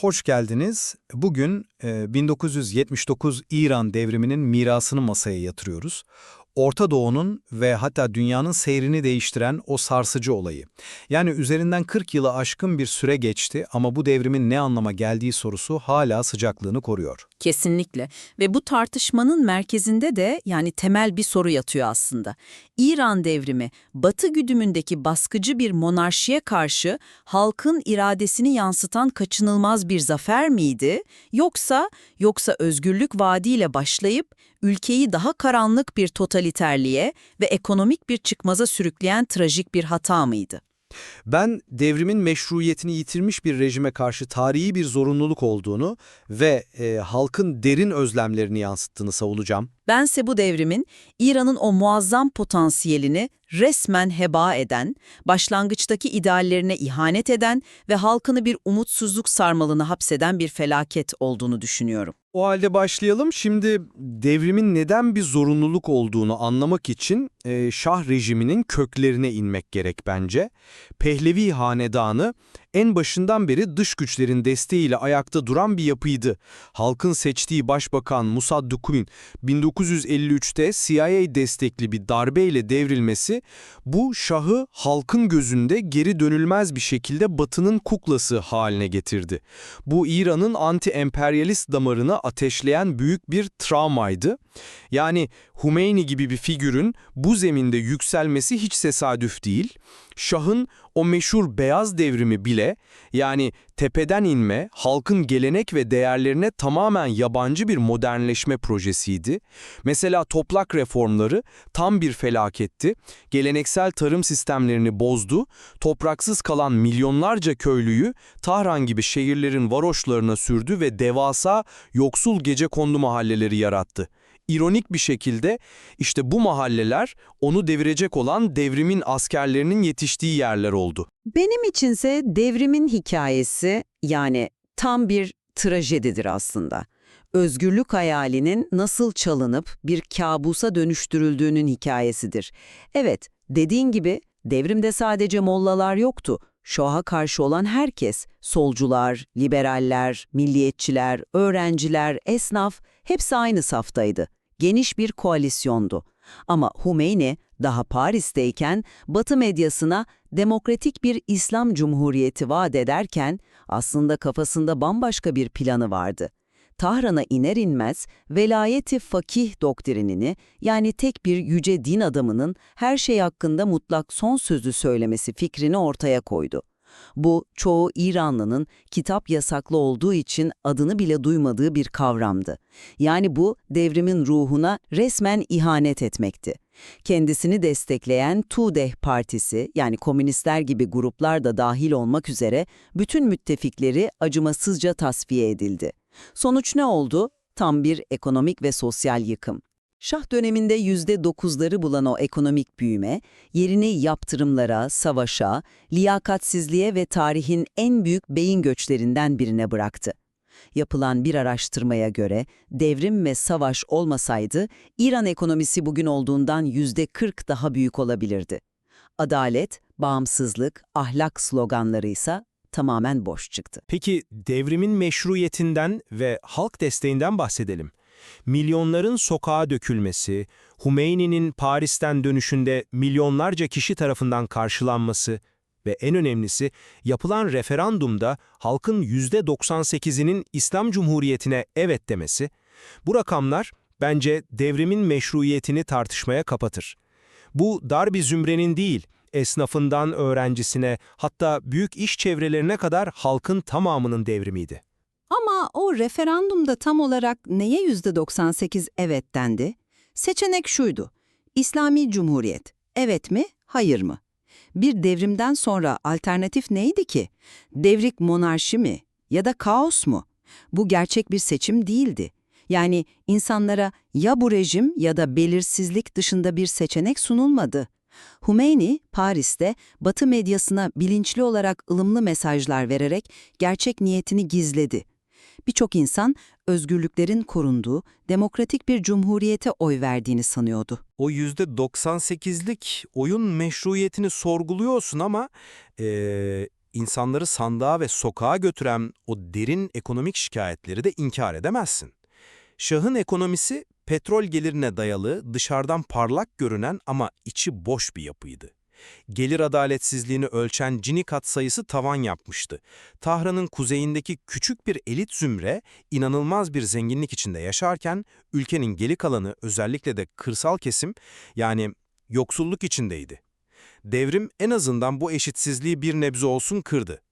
Hoş geldiniz. Bugün e, 1979 İran devriminin mirasını masaya yatırıyoruz. Orta Doğu'nun ve hatta dünyanın seyrini değiştiren o sarsıcı olayı. Yani üzerinden 40 yılı aşkın bir süre geçti ama bu devrimin ne anlama geldiği sorusu hala sıcaklığını koruyor. Kesinlikle ve bu tartışmanın merkezinde de yani temel bir soru yatıyor aslında. İran devrimi Batı güdümündeki baskıcı bir monarşiye karşı halkın iradesini yansıtan kaçınılmaz bir zafer miydi? Yoksa yoksa özgürlük vaadiyle başlayıp ülkeyi daha karanlık bir totaliterliğe ve ekonomik bir çıkmaza sürükleyen trajik bir hata mıydı? Ben devrimin meşruiyetini yitirmiş bir rejime karşı tarihi bir zorunluluk olduğunu ve e, halkın derin özlemlerini yansıttığını savunacağım. Bense bu devrimin İran'ın o muazzam potansiyelini resmen heba eden, başlangıçtaki ideallerine ihanet eden ve halkını bir umutsuzluk sarmalına hapseden bir felaket olduğunu düşünüyorum. O halde başlayalım. Şimdi devrimin neden bir zorunluluk olduğunu anlamak için e, Şah rejiminin köklerine inmek gerek bence. Pehlevi hanedanı en başından beri dış güçlerin desteğiyle ayakta duran bir yapıydı. Halkın seçtiği başbakan Musadduq'un 1953'te CIA destekli bir darbeyle devrilmesi bu şahı halkın gözünde geri dönülmez bir şekilde batının kuklası haline getirdi. Bu İran'ın anti-emperyalist damarını ateşleyen büyük bir travmaydı. Yani Hümeyni gibi bir figürün bu zeminde yükselmesi hiç tesadüf değil. Şah'ın o meşhur beyaz devrimi bile yani tepeden inme, halkın gelenek ve değerlerine tamamen yabancı bir modernleşme projesiydi. Mesela toplak reformları tam bir felaketti. Geleneksel tarım sistemlerini bozdu, topraksız kalan milyonlarca köylüyü Tahran gibi şehirlerin varoşlarına sürdü ve devasa yoksul gecekondu mahalleleri yarattı. İronik bir şekilde işte bu mahalleler onu devirecek olan devrimin askerlerinin yetiştiği yerler oldu. Benim içinse devrimin hikayesi yani tam bir trajedidir aslında. Özgürlük hayalinin nasıl çalınıp bir kabusa dönüştürüldüğünün hikayesidir. Evet, dediğin gibi devrimde sadece mollalar yoktu. Şah'a karşı olan herkes, solcular, liberaller, milliyetçiler, öğrenciler, esnaf hepsi aynı saftaydı. Geniş bir koalisyondu. Ama Hümeyni daha Paris'teyken Batı medyasına demokratik bir İslam Cumhuriyeti vaat ederken aslında kafasında bambaşka bir planı vardı. Tahran'a iner inmez velayeti fakih doktrinini yani tek bir yüce din adamının her şey hakkında mutlak son sözü söylemesi fikrini ortaya koydu. Bu çoğu İranlının kitap yasaklı olduğu için adını bile duymadığı bir kavramdı. Yani bu devrimin ruhuna resmen ihanet etmekti. Kendisini destekleyen Tudeh Partisi yani komünistler gibi gruplar da dahil olmak üzere bütün müttefikleri acımasızca tasfiye edildi. Sonuç ne oldu? Tam bir ekonomik ve sosyal yıkım. Şah döneminde %9'ları bulan o ekonomik büyüme, yerini yaptırımlara, savaşa, liyakatsizliğe ve tarihin en büyük beyin göçlerinden birine bıraktı. Yapılan bir araştırmaya göre devrim ve savaş olmasaydı İran ekonomisi bugün olduğundan %40 daha büyük olabilirdi. Adalet, bağımsızlık, ahlak sloganları ise tamamen boş çıktı. Peki devrimin meşruiyetinden ve halk desteğinden bahsedelim. Milyonların sokağa dökülmesi, Hümeyni'nin Paris'ten dönüşünde milyonlarca kişi tarafından karşılanması ve en önemlisi yapılan referandumda halkın %98'inin İslam Cumhuriyeti'ne evet demesi, bu rakamlar bence devrimin meşruiyetini tartışmaya kapatır. Bu dar bir zümrenin değil, esnafından öğrencisine hatta büyük iş çevrelerine kadar halkın tamamının devrimiydi. O referandumda tam olarak neye %98 evet dendi? Seçenek şuydu. İslami Cumhuriyet. Evet mi, hayır mı? Bir devrimden sonra alternatif neydi ki? Devrik monarşi mi? Ya da kaos mu? Bu gerçek bir seçim değildi. Yani insanlara ya bu rejim ya da belirsizlik dışında bir seçenek sunulmadı. Hümeyni, Paris'te Batı medyasına bilinçli olarak ılımlı mesajlar vererek gerçek niyetini gizledi. Birçok insan özgürlüklerin korunduğu demokratik bir cumhuriyete oy verdiğini sanıyordu. O %98'lik oyun meşruiyetini sorguluyorsun ama eee, insanları sandığa ve sokağa götüren o derin ekonomik şikayetleri de inkar edemezsin. Şahın ekonomisi petrol gelirine dayalı, dışarıdan parlak görünen ama içi boş bir yapıydı. Gelir adaletsizliğini ölçen Cini kat sayısı tavan yapmıştı. Tahran'ın kuzeyindeki küçük bir elit zümre inanılmaz bir zenginlik içinde yaşarken ülkenin geri kalanı özellikle de kırsal kesim yani yoksulluk içindeydi. Devrim en azından bu eşitsizliği bir nebze olsun kırdı.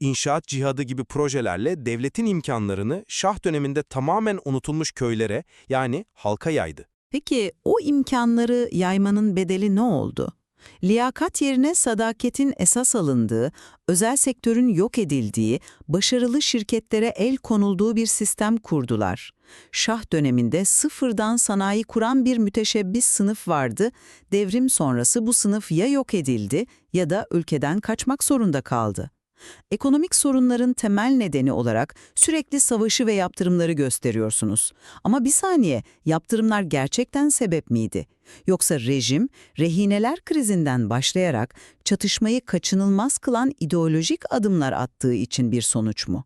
İnşaat cihadı gibi projelerle devletin imkanlarını Şah döneminde tamamen unutulmuş köylere yani halka yaydı. Peki o imkanları yaymanın bedeli ne oldu? Liyakat yerine sadaketin esas alındığı, özel sektörün yok edildiği, başarılı şirketlere el konulduğu bir sistem kurdular. Şah döneminde sıfırdan sanayi kuran bir müteşebbis sınıf vardı. Devrim sonrası bu sınıf ya yok edildi ya da ülkeden kaçmak zorunda kaldı. Ekonomik sorunların temel nedeni olarak sürekli savaşı ve yaptırımları gösteriyorsunuz. Ama bir saniye, yaptırımlar gerçekten sebep miydi? Yoksa rejim, rehineler krizinden başlayarak çatışmayı kaçınılmaz kılan ideolojik adımlar attığı için bir sonuç mu?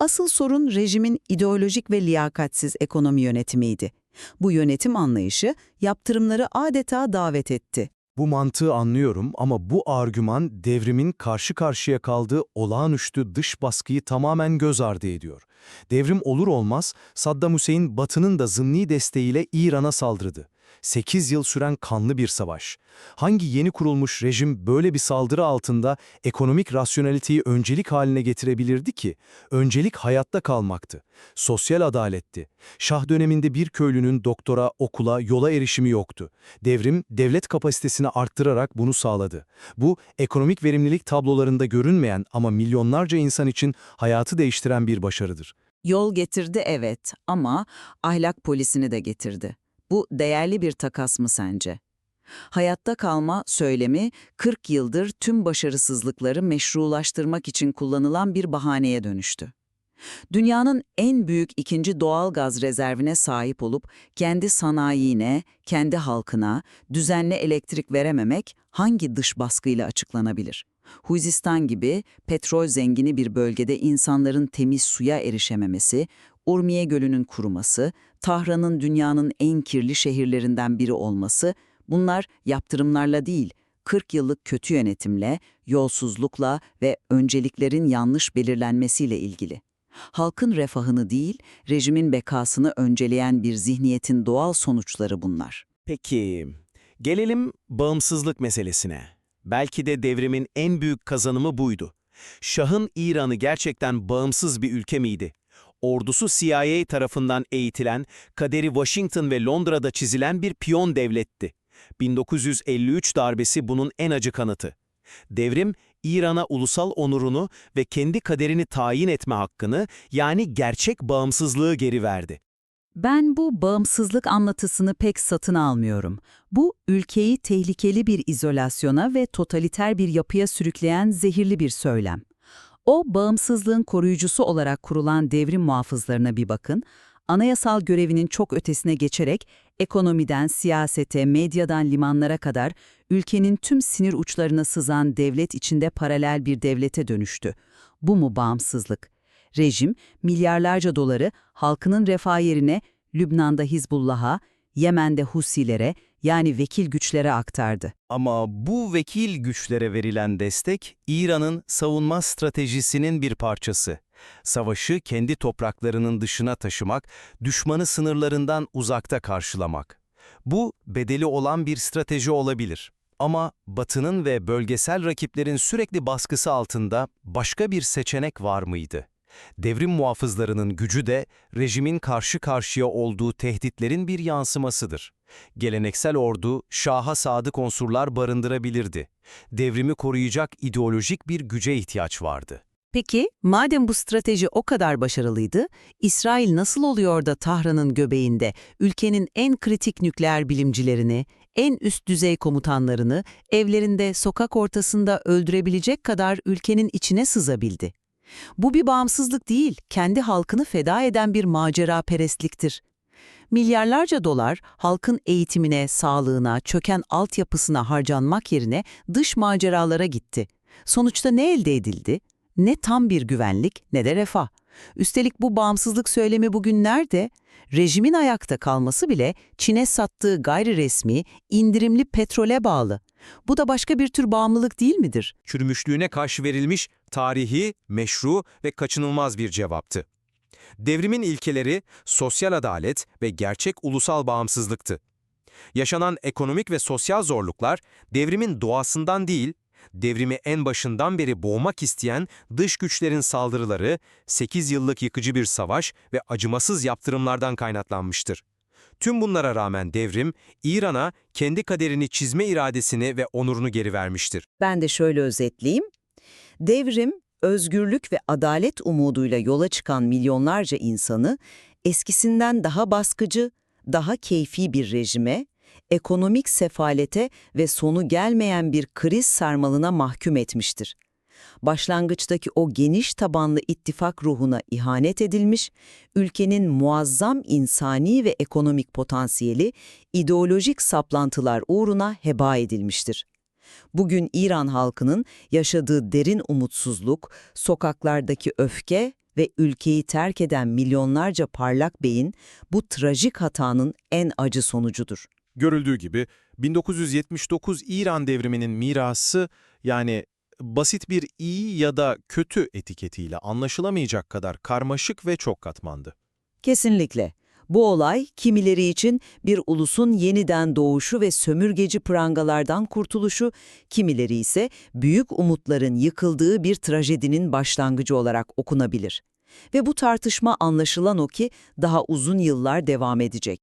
Asıl sorun rejimin ideolojik ve liyakatsiz ekonomi yönetimiydi. Bu yönetim anlayışı yaptırımları adeta davet etti. Bu mantığı anlıyorum ama bu argüman devrimin karşı karşıya kaldığı olağanüstü dış baskıyı tamamen göz ardı ediyor. Devrim olur olmaz Saddam Hüseyin Batı'nın da zımni desteğiyle İran'a saldırdı. 8 yıl süren kanlı bir savaş. Hangi yeni kurulmuş rejim böyle bir saldırı altında ekonomik rasyoneliteyi öncelik haline getirebilirdi ki? Öncelik hayatta kalmaktı. Sosyal adaletti. Şah döneminde bir köylünün doktora, okula, yola erişimi yoktu. Devrim, devlet kapasitesini arttırarak bunu sağladı. Bu, ekonomik verimlilik tablolarında görünmeyen ama milyonlarca insan için hayatı değiştiren bir başarıdır. Yol getirdi evet ama ahlak polisini de getirdi. Bu değerli bir takas mı sence? Hayatta kalma söylemi 40 yıldır tüm başarısızlıkları meşrulaştırmak için kullanılan bir bahaneye dönüştü. Dünyanın en büyük ikinci doğal gaz rezervine sahip olup kendi sanayine, kendi halkına düzenli elektrik verememek hangi dış baskıyla açıklanabilir? Huzistan gibi petrol zengini bir bölgede insanların temiz suya erişememesi, Urmiye Gölü'nün kuruması, Tahran'ın dünyanın en kirli şehirlerinden biri olması, bunlar yaptırımlarla değil, 40 yıllık kötü yönetimle, yolsuzlukla ve önceliklerin yanlış belirlenmesiyle ilgili. Halkın refahını değil, rejimin bekasını önceleyen bir zihniyetin doğal sonuçları bunlar. Peki, gelelim bağımsızlık meselesine. Belki de devrimin en büyük kazanımı buydu. Şah'ın İran'ı gerçekten bağımsız bir ülke miydi? Ordusu CIA tarafından eğitilen, kaderi Washington ve Londra'da çizilen bir piyon devletti. 1953 darbesi bunun en acı kanıtı. Devrim, İran'a ulusal onurunu ve kendi kaderini tayin etme hakkını, yani gerçek bağımsızlığı geri verdi. Ben bu bağımsızlık anlatısını pek satın almıyorum. Bu, ülkeyi tehlikeli bir izolasyona ve totaliter bir yapıya sürükleyen zehirli bir söylem. O, bağımsızlığın koruyucusu olarak kurulan devrim muhafızlarına bir bakın, anayasal görevinin çok ötesine geçerek ekonomiden siyasete, medyadan limanlara kadar ülkenin tüm sinir uçlarına sızan devlet içinde paralel bir devlete dönüştü. Bu mu bağımsızlık? Rejim, milyarlarca doları halkının refah yerine Lübnan'da Hizbullah'a, Yemen'de Husilere yani vekil güçlere aktardı. Ama bu vekil güçlere verilen destek, İran'ın savunma stratejisinin bir parçası. Savaşı kendi topraklarının dışına taşımak, düşmanı sınırlarından uzakta karşılamak. Bu, bedeli olan bir strateji olabilir. Ama Batı'nın ve bölgesel rakiplerin sürekli baskısı altında başka bir seçenek var mıydı? Devrim muhafızlarının gücü de rejimin karşı karşıya olduğu tehditlerin bir yansımasıdır. Geleneksel ordu, şaha sadık unsurlar barındırabilirdi. Devrimi koruyacak ideolojik bir güce ihtiyaç vardı. Peki, madem bu strateji o kadar başarılıydı, İsrail nasıl oluyor da Tahran'ın göbeğinde ülkenin en kritik nükleer bilimcilerini, en üst düzey komutanlarını evlerinde sokak ortasında öldürebilecek kadar ülkenin içine sızabildi? Bu bir bağımsızlık değil, kendi halkını feda eden bir macera perestliktir. Milyarlarca dolar halkın eğitimine, sağlığına, çöken altyapısına harcanmak yerine dış maceralara gitti. Sonuçta ne elde edildi? Ne tam bir güvenlik ne de refah. Üstelik bu bağımsızlık söylemi bugün nerede? Rejimin ayakta kalması bile Çin'e sattığı gayri resmi, indirimli petrole bağlı. Bu da başka bir tür bağımlılık değil midir? Çürümüşlüğüne karşı verilmiş tarihi, meşru ve kaçınılmaz bir cevaptı. Devrimin ilkeleri sosyal adalet ve gerçek ulusal bağımsızlıktı. Yaşanan ekonomik ve sosyal zorluklar devrimin doğasından değil, devrimi en başından beri boğmak isteyen dış güçlerin saldırıları, 8 yıllık yıkıcı bir savaş ve acımasız yaptırımlardan kaynaklanmıştır. Tüm bunlara rağmen devrim, İran'a kendi kaderini çizme iradesini ve onurunu geri vermiştir. Ben de şöyle özetleyeyim. Devrim, özgürlük ve adalet umuduyla yola çıkan milyonlarca insanı eskisinden daha baskıcı, daha keyfi bir rejime, ekonomik sefalete ve sonu gelmeyen bir kriz sarmalına mahkum etmiştir. Başlangıçtaki o geniş tabanlı ittifak ruhuna ihanet edilmiş, ülkenin muazzam insani ve ekonomik potansiyeli ideolojik saplantılar uğruna heba edilmiştir. Bugün İran halkının yaşadığı derin umutsuzluk, sokaklardaki öfke ve ülkeyi terk eden milyonlarca parlak beyin bu trajik hatanın en acı sonucudur. Görüldüğü gibi 1979 İran devriminin mirası yani basit bir iyi ya da kötü etiketiyle anlaşılamayacak kadar karmaşık ve çok katmandı. Kesinlikle. Bu olay kimileri için bir ulusun yeniden doğuşu ve sömürgeci prangalardan kurtuluşu, kimileri ise büyük umutların yıkıldığı bir trajedinin başlangıcı olarak okunabilir. Ve bu tartışma anlaşılan o ki daha uzun yıllar devam edecek.